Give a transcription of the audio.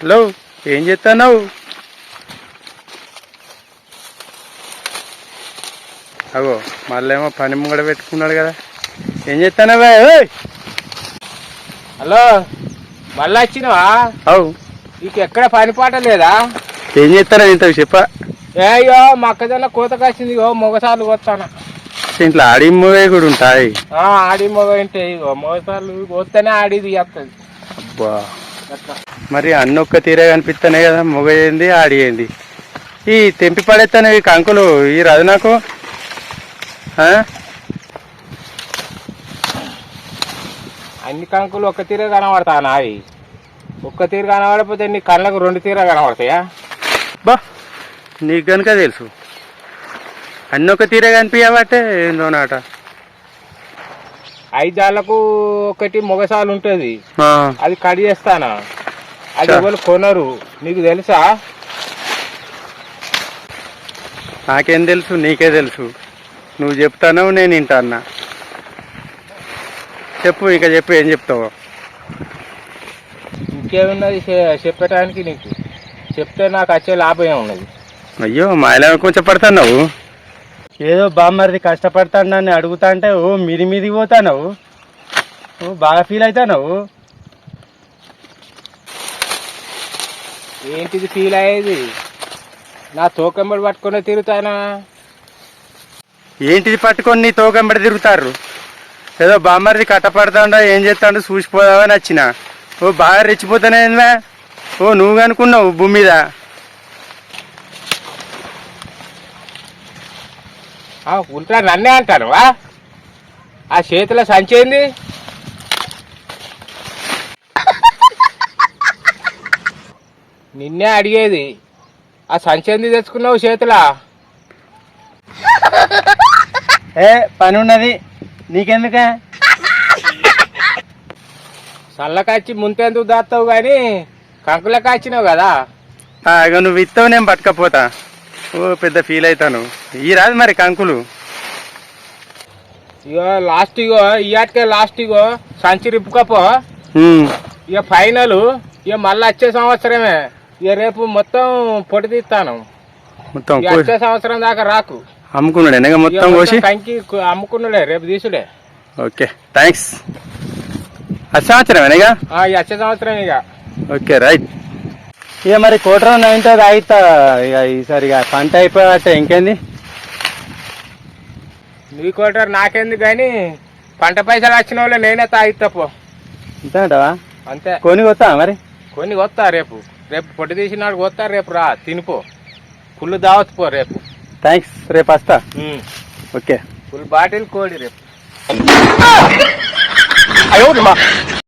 Hello ఏం చేస్తున్నావు అగో మళ్ళేమో పని ముంగడ పెట్టుకున్నాడు కదా. ఏం చేస్తున్నావే ఓయ్! హలో మళ్ళా వచ్చినవా? అవు. నీకు ఎక్కడ పని పాట లేదా? ఏం చేస్తారా ఇంత చెప్ప. ఏయో మొక్కజొన్న కోత కాసింది ఇగో మొగసార్లు కొత్తాను ఇంట్లో ఆడి మూవే కూడా ఉంటాయి. ఆడి మొగ ఇగో మొగసార్లు కొత్తనే ఆడిది చేస్తుంది అబ్బా. మరి అన్న ఒక్క తీరే కనిపిస్తానే కదా మొగ ఏంది ఆడి ఏంది ఈ తెంపి పడేస్తాను ఈ కంకులు ఈ రాదు నాకు? అన్ని కంకులు ఒక్క తీరే కనబడతా నావి. ఒక్క తీరు కనబడకపోతే నీ కళ్ళకు రెండు తీర కనబడతాయా? బా నీకు కనుక తెలుసు. అన్న ఒక తీరే కనిపించబట్టే ఏందో నాట. ఐదాళ్ళకు ఒకటి మొగసాలు ఉంటుంది. అది కట్ చేస్తానా? అది. ఎవరు కొనరు? నీకు తెలుసా? నాకేం తెలుసు నీకే తెలుసు. నువ్వు చెప్తాను నేను వింటాన్నా. చెప్పు ఇక చెప్పు ఏం చెప్తావు. ఇంకేమున్నది చెప్పటానికి నీకు. చెప్తే నాకు వచ్చే లాభం ఏమున్నది? అయ్యో మాయలో కొంచెం పడుతున్నావు. ఏదో బామ్మరిది కష్టపడతాడని అడుగుతా అంటే ఓ మిది మిది పోతావు ఓ బాగా ఫీల్ అవుతావు ఏంటిది ఫీల్ అయ్యేది? నా తోకెంబడి పట్టుకునే తిరుగుతానా? ఏంటిది పట్టుకొని నీ తోకంబడి తిరుగుతారు? ఏదో బామ్మరిది కట్టపడతాడా ఏం చేస్తాడు చూసిపోదామని వచ్చిన. ఓ బాగా రెచ్చిపోతానే? ఓ నువ్వు అనుకున్నావు భూమి మీద? ఉల్టా నన్నే అంటాను వా ఆ చేతిలో సంచేంది నిన్నే అడిగేది ఆ సంచేంది తెచ్చుకున్నావు చేతిలా? ఏ పని ఉన్నది నీకెందుకే చల్లకాచి ముంతెందుకు దాస్తావు కానీ కంకుల కాచినావు కదా? ఇక నువ్వు ఇస్తావు నేను పట్టుకపోతా. ఓ పెద్ద ఫీల్ అవుతాను. ఈ రాదు మరి కంకులు. ఇగో లాస్ట్ ఇగో ఇయాటికే లాస్ట్ ఇగో సంచి రిప్పుకపో. ఇక ఫైనల్ ఇక మళ్ళీ వచ్చే సంవత్సరమే. ఇక రేపు మొత్తం పొడి తీస్తాను. మొత్తం ఇక వచ్చే సంవత్సరం దాకా రాకు. అమ్ముకున్నాడు ఇక ఇక మొత్తం కోసి? కంకి అమ్ముకున్నాడే రేపు తీసుడే. ఓకే థ్యాంక్స్ ఆ, ఇక వచ్చే సంవత్సరం ఇక ఓకే రైట్ ఇక మరి కోటరా నైన్తో తాగితా ఇక ఈసారి ఇక పంట అయిపోయాట ఇంకేంది? నీ కోటర్ నాకెందుకు కానీ పంట పైసలు వచ్చిన వాళ్ళు నేనే తాగిస్తా పో. అంతే అంటావా? అంతే. కొని కొత్తా మరి? కొన్ని వస్తా రేపు. రేపు పొట్టి తీసినాడు వస్తా రేపు రా తినిపో ఫుల్ దావత్ పో రేపు. థ్యాంక్స్ రేపు వస్తా. ఓకే. ఫుల్ బాటిల్ కోడి రేపు.